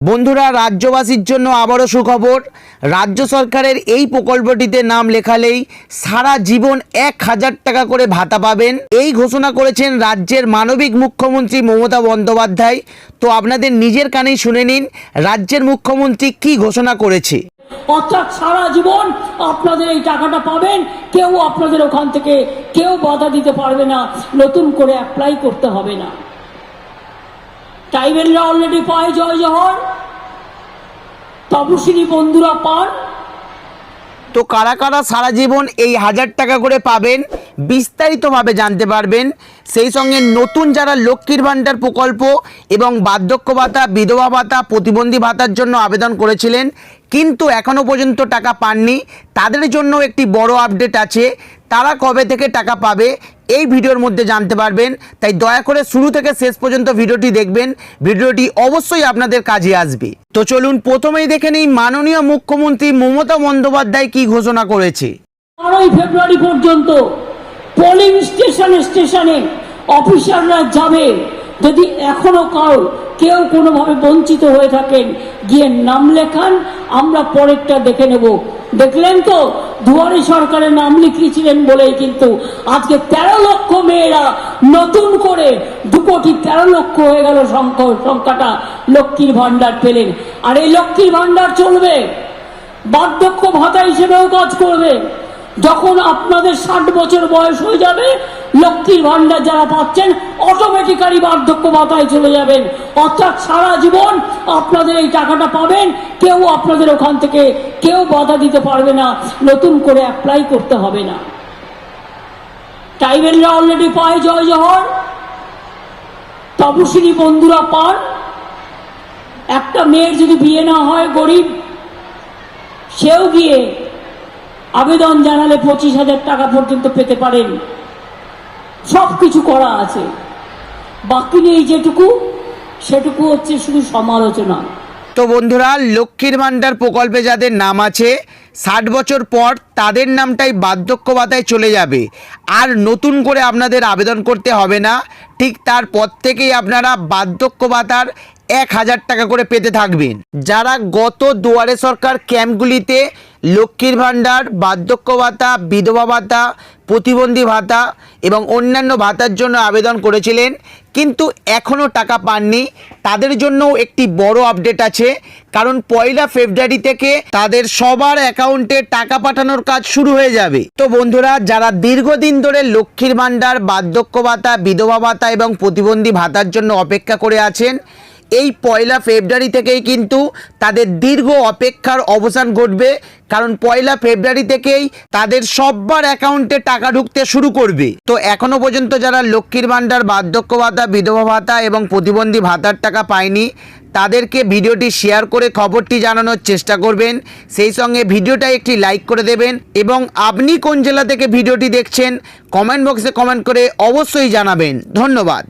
বন্ধুরা, রাজ্যবাসীর জন্য আবারও সুখবর। রাজ্য সরকারের এই প্রকল্পটিতে নাম লেখালেই সারা জীবন এক হাজার টাকা করে ভাতা পাবেন। এই ঘোষণা করেছেন রাজ্যের মানবিক মুখ্যমন্ত্রী মমতা বন্দ্যোপাধ্যায়। তো আপনাদের নিজের কানেই শুনে নিন রাজ্যের মুখ্যমন্ত্রী কি ঘোষণা করেছে। অর্থাৎ সারা জীবন আপনাদের এই টাকাটা পাবেন, কেউ আপনাদের ওখান থেকে কেউ বাধা দিতে পারবে না, নতুন করে অ্যাপ্লাই করতে হবে না। ট্রাইবেলরা অলরেডি পায় জয় জহর তপশিলি বন্ধুরা পান। তো কারা কারা সারা জীবন এই হাজার টাকা করে পাবেন, বিস্তারিতভাবে জানতে পারবেন। সেই সঙ্গে নতুন যারা লক্ষ্মীর ভাণ্ডার প্রকল্প এবং বার্ধক্য ভাতা, বিধবা ভাতা, প্রতিবন্ধী ভাতার জন্য আবেদন করেছিলেন, কিন্তু এখনও পর্যন্ত টাকা পাননি। তাদের জন্য একটি বড় আপডেট আছে। তারা কবে থেকে টাকা পাবে এই ভিডিওর মধ্যে জানতে পারবেন। তাই দয়া করে শুরু থেকে শেষ পর্যন্ত ভিডিওটি দেখবেন। ভিডিওটি অবশ্যই আপনাদের কাজে আসবে। তো চলুন প্রথমেই দেখে নিই মাননীয় মুখ্যমন্ত্রী মমতা বন্দ্যোপাধ্যায় কি ঘোষণা করেছে। বারোই ফেব্রুয়ারি পর্যন্ত পোলিং স্টেশনে স্টেশনে অফিসাররা যাবে। যদি এখনও কারও কেউ কোনোভাবে বঞ্চিত হয়ে থাকেন গিয়ে নাম লেখান, আমরা পরেরটা দেখে নেব। দেখলেন তো, দুয়ারে সরকারের নাম লিখিয়েছিলেন বলেই কিন্তু আজকে তেরো লক্ষ মেয়েরা নতুন করে দু কোটি তেরো লক্ষ হয়ে গেল সংখ্যা সংখ্যাটা লক্ষ্মীর ভাণ্ডার পেলেন আর এই লক্ষ্মীর ভাণ্ডার চলবে। বার্ধক্য ভাতা হিসেবেও কাজ করবে। যখন আপনাদের ষাট বছর বয়স হয়ে যাবে লক্ষ্মীর ভান্ডার যারা পাচ্ছেন অটোমেটিক্যালি বার্ধক্য ভাতায় চলে যাবেন। অর্থাৎ সারা জীবন আপনাদের এই টাকাটা পাবেন, কেউ আপনাদের ওখান থেকে কেউ বাধা দিতে পারবে না, নতুন করে অ্যাপ্লাই করতে হবে না। ট্রাইবেলরা অলরেডি পায় জয় জহর। তপশিলি বন্ধুরা পান। একটা মেয়ের যদি বিয়ে না হয়, গরিব, সেও গিয়ে আবেদন জানালে পঁচিশ হাজার টাকা পর্যন্ত পেতে পারেন। সব কিছু করা আছে। বাকি নেই যেটুকু, সেটুকু হচ্ছে শুধু সমালোচনা। তো বন্ধুরা, লক্ষ্মীর ভাণ্ডার প্রকল্পে যাদের নাম আছে, ষাট বছর পর তাদের নামটাই বার্ধক্য ভাতায় চলে যাবে। আর নতুন করে আপনাদের আবেদন করতে হবে না। ঠিক তারপর থেকেই আপনারা বার্ধক্য ভাতার এক হাজার টাকা করে পেতে থাকবেন। যারা গত দুয়ারে সরকার ক্যাম্পগুলিতে লক্ষ্মীর ভাণ্ডার, বার্ধক্য ভাতা, বিধবা ভাতা, প্রতিবন্ধী ভাতা এবং অন্যান্য ভাতার জন্য আবেদন করেছিলেন, কিন্তু এখনও টাকা পাননি। তাদের জন্য একটি বড় আপডেট আছে, কারণ পয়লা ফেব্রুয়ারি থেকে তাদের সবার অ্যাকাউন্টে টাকা পাঠানোর কাজ শুরু হয়ে যাবে। তো বন্ধুরা, যারা দীর্ঘদিন ধরে লক্ষ্মীর ভাণ্ডার, বার্ধক্য ভাতা, বিধবা ভাতা এবং প্রতিবন্ধী ভাতার জন্য অপেক্ষা করে আছেন এই পয়লা ফেব্রুয়ারি থেকেই কিন্তু তাদের দীর্ঘ অপেক্ষার অবসান ঘটবে। কারণ পয়লা ফেব্রুয়ারি থেকেই তাদের সববার অ্যাকাউন্টে টাকা ঢুকতে শুরু করবে। তো এখনও পর্যন্ত যারা লক্ষ্মীর ভাণ্ডার, বার্ধক্য ভাতা, বিধবা ভাতা এবং প্রতিবন্ধী ভাতার টাকা পায়নি, তাদেরকে ভিডিওটি শেয়ার করে খবরটি জানানোর চেষ্টা করবেন। সেই সঙ্গে ভিডিওটা একটি লাইক করে দেবেন এবং আপনি কোন জেলা থেকে ভিডিওটি দেখছেন, কমেন্ট বক্সে কমেন্ট করে অবশ্যই জানাবেন। ধন্যবাদ।